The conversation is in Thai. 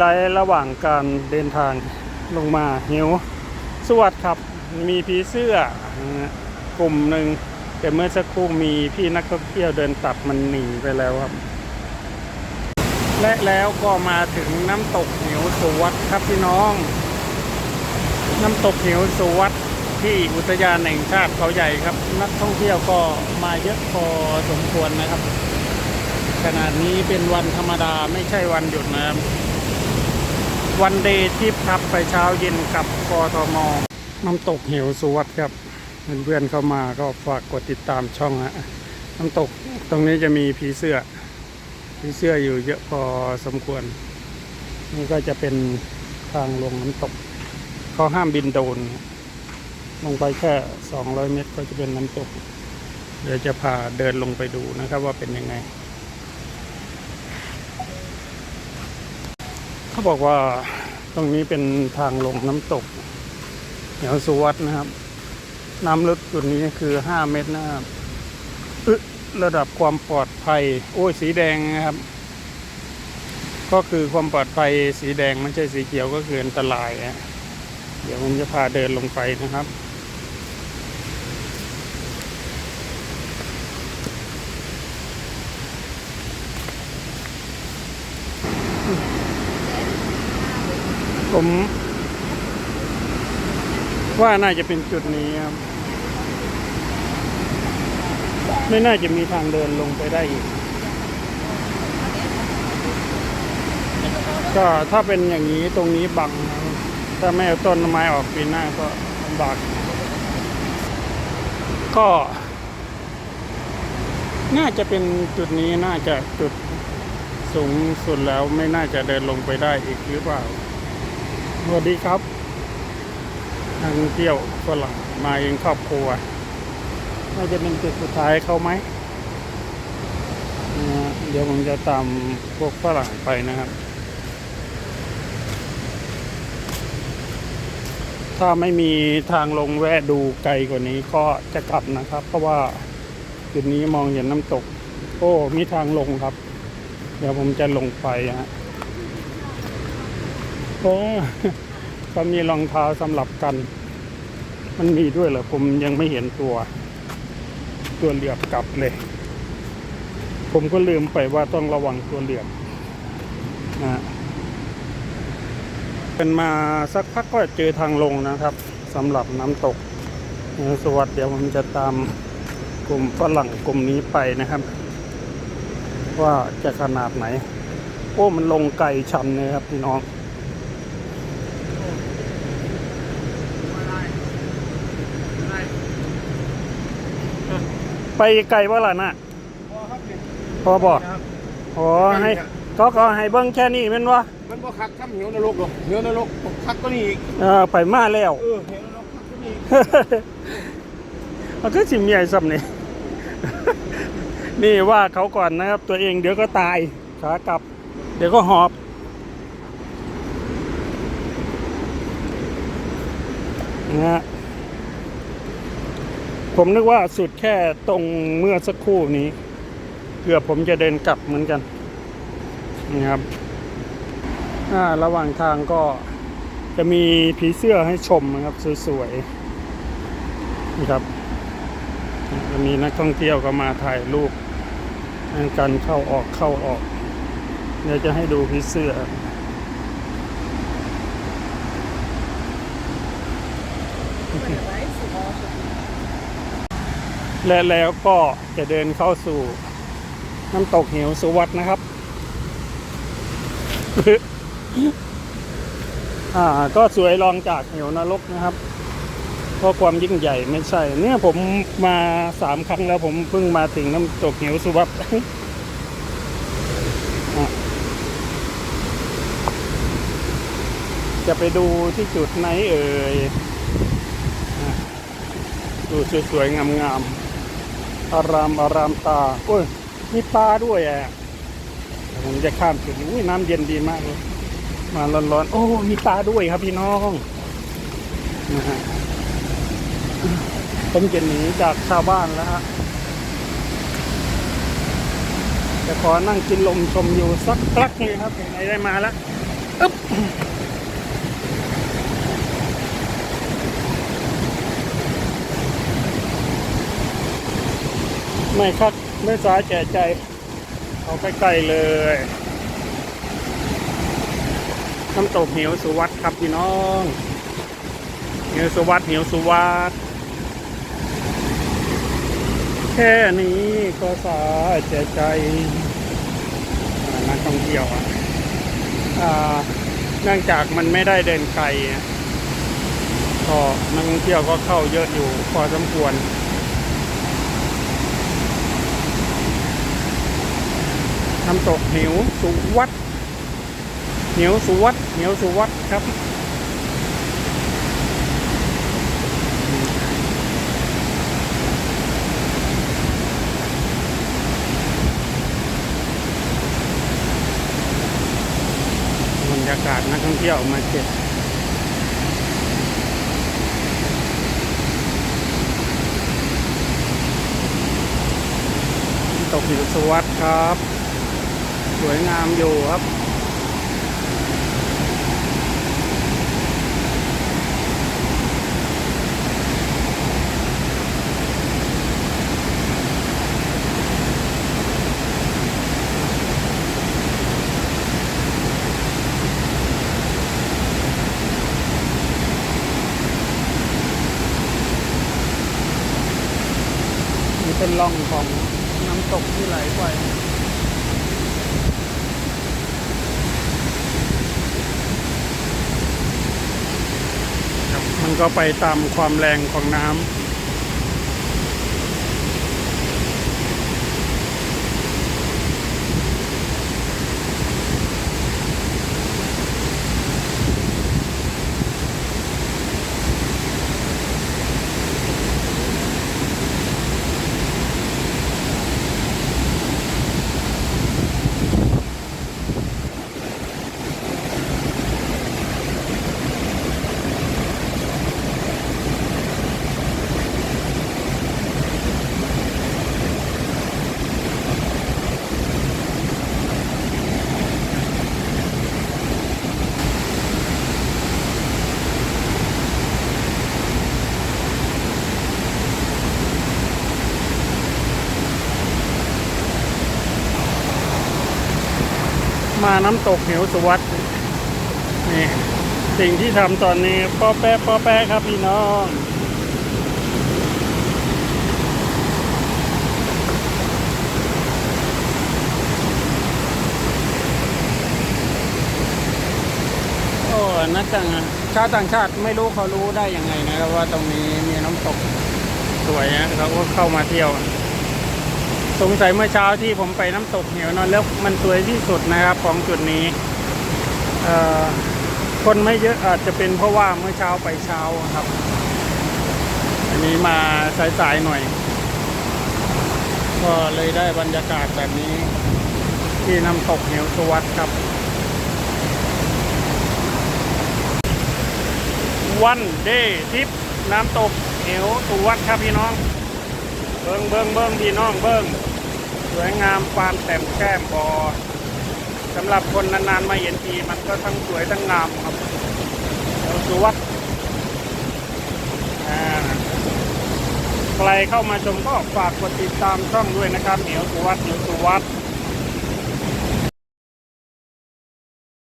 ไลระหว่างการเดินทางลงมาหิวสวัสดีครับ มีผีเสื้อกลุ่มหนึ่งแต่เมื่อสักครู่มีพี่นักท่องเที่ยวเดินตัดมันหนีไปแล้วครับ และแล้วก็มาถึงน้ำตกเหวสวัตครับพี่น้อง น้ำตกเหวสวัตที่อุทยานแห่งชาติเขาใหญ่ครับ นักท่องเที่ยวก็มาเยอะพอสมควรนะครับขนาดนี้เป็นวันธรรมดาไม่ใช่วันหยุดนะครับ วันเดย์ทริปครับไปเช้าเย็นกับกทมน้ำตกเหวสุวัสดครับเพื่อนๆเข้ามาก็ฝากกดติดตามช่องฮะน้ำตกตรงนี้จะมีผีเสื้อผีเสื้ออยู่เยอะพอสมควร นี่ก็จะเป็นทางลงน้ำตกเขาห้ามบินโดรนลงไปแค่ 200 เมตรก็จะเป็นน้ำตก เดี๋ยวจะพาเดินลงไปดูนะครับว่าเป็นยังไง เขาบอกว่าตรงนี้เป็นทางลงน้ำตกเหวสุวัตนะครับ น้ำลึกจุดนี้คือ 5 เมตรนะครับระดับความปลอดภัย โอ้ยสีแดงนะครับ ก็คือความปลอดภัยสีแดงไม่ใช่สีเขียวก็คืออันตรายอะเดี๋ยวผมจะพาเดินลงไปนะครับ ผม ว่าน่าจะเป็นจุดนี้ครับ ไม่น่าจะมีทางเดินลงไปได้อีก ก็ถ้าเป็นอย่างนี้ตรงนี้บังถ้าไม่เอาต้นไม้ออกปีหน้าก็ลำบาก ก็ น่าจะเป็นจุดนี้น่าจะจุดสูงสุดแล้วไม่น่าจะเดินลงไปได้อีกหรือเปล่า สวัสดีครับทางเที่ยวฝรั่งมาเองครอบครัวน่าจะเป็นจุดสุดท้ายเขาไหมนะเดี๋ยวผมจะตามพวกฝรั่งไปนะครับ ถ้าไม่มีทางลงแวะดูไกลกว่านี้ก็จะกลับนะครับ เพราะว่าจุดนี้มองเห็นน้ำตก โอ้ มีทางลงครับ เดี๋ยวผมจะลงไปฮะโอ้ ก็มีรองเท้าสำหรับกัน มันมีด้วยเหรอผมยังไม่เห็นตัว ตัวเหลือบกลับเลย ผมก็ลืมไปว่าต้องระวังตัวเหลือบนะเป็นมาสักพักก็เจอทางลงนะครับสำหรับน้ำตกสวัสดีเดี๋ยวผมจะตามกลุ่มฝรั่งกลุ่มนี้ไปนะครับ ว่าจะขนาดไหน โอ้มันลงไกลชันเลยครับพี่น้อง ไปไกลว่าล่ะน่ะพอบอกอ๋อให้ก็ก็ให้เบิ้งแค่นี้แม่นวะมันบ่คักทำเหวนรกหรอกเหวนรกคักก็นี่อีกเออไปมาแล้ว เออเหวนรกคักก็นี่อีกมันก็สิมีไอ้ซ้ำนี่ นี่ว่าเขาก่อนนะครับ ตัวเองเดี๋ยวก็ตายขากลับ เดี๋ยวก็หอบ นะฮะ ผมนึกว่าสุดแค่ตรงเมื่อสักครู่นี้ เกือบผมจะเดินกลับเหมือนกันนะครับอ่าระหว่างทางก็จะมีผีเสื้อให้ชมนะครับ สวยๆนะครับจะมีนักท่องเที่ยวก็มาถ่ายรูปกันเข้าออกเข้าออกเดี๋ยวจะให้ดูผีเสื้อ และแล้วก็จะเดินเข้าสู่น้ำตกเหวสุวัตนะครับ อ่า ก็สวยรองจากเหวนรกนะครับ เพราะความยิ่งใหญ่ไม่ใช่ เนี่ยผมมาสามครั้งแล้วผมเพิ่งมาถึงน้ำตกเหวสุวัตจะไปดูที่จุดไหนเอ่ยอะดูสวยๆงามๆ อารามอารามตาโอ้ยมีปลาด้วยอะผมจะข้ามจุดนี้อุ้ยน้ำเย็นดีมากเลยมาร้อนๆโอ้มีปลาด้วยครับพี่น้องนะฮะผมจะหนีจากชาวบ้านแล้วฮะจะขอนั่งกินลมชมอยู่สักพักนึงครับไหนได้มาแล้วอึ๊บ ไม่คักไม่สาแก่ใจ เอาใกล้ๆเลยน้ำตกเหวสุวัสดครับพี่น้องเหวสุวัสดเหวสุวัสดแค่นี้ก็สาแก่ใจนักท่องเที่ยวอะอ่าเนื่องจากมันไม่ได้เดินไกลก็นักท่องเที่ยวก็เข้าเยอะอยู่พอสมควร น้ำตกเหวสุวัดเหวสุวัดเหวสุวัดครับบรรยากาศนักท่องเที่ยวมาเจ็ดน้ำตกหิวสวัสดครับ สวยงามอยู่ครับ นี่เป็นร่องของน้ำตกที่ไหลไป ครับมัน ก็ไปตามความแรงของน้ำ มาน้ำตกเหวสุวัสด์นี่สิ่งที่ทำตอนนี้ป้อแป๊ะป้อแป๊ะครับพี่น้องโอ้นักต่างชาวต่างชาติไม่รู้เขารู้ได้ยังไงนะครับว่าตรงนี้มีน้ำตกสวยนะเขาก็เข้ามาเที่ยว สงสัยเมื่อเช้าที่ผมไปน้ำตกเหวนอนแล้วมันสวยที่สุดนะครับของจุดนี้คนไม่เยอะอาจจะเป็นเพราะว่าเมื่อเช้าไปเช้าครับ อันนี้มาสายๆหน่อย ก็เลยได้บรรยากาศแบบนี้ ที่น้ำตกเหวสวัสดครับ วันเดย์ทิปน้ำตกเหวสวัสดครับพี่น้องเบิ้งเบิ้งเบิ้งพี่น้องเบิ้ง สวยงามความแต่มแก้มบอสำหรับคนนานๆมาเห็นทีมันก็ทั้งสวยทั้งงามครับเราสวัสดอ่าใครเข้ามาชมก็ฝากกดติดตามช่องด้วยนะครับเหนียวสุวัสดเหนียวสุวัสด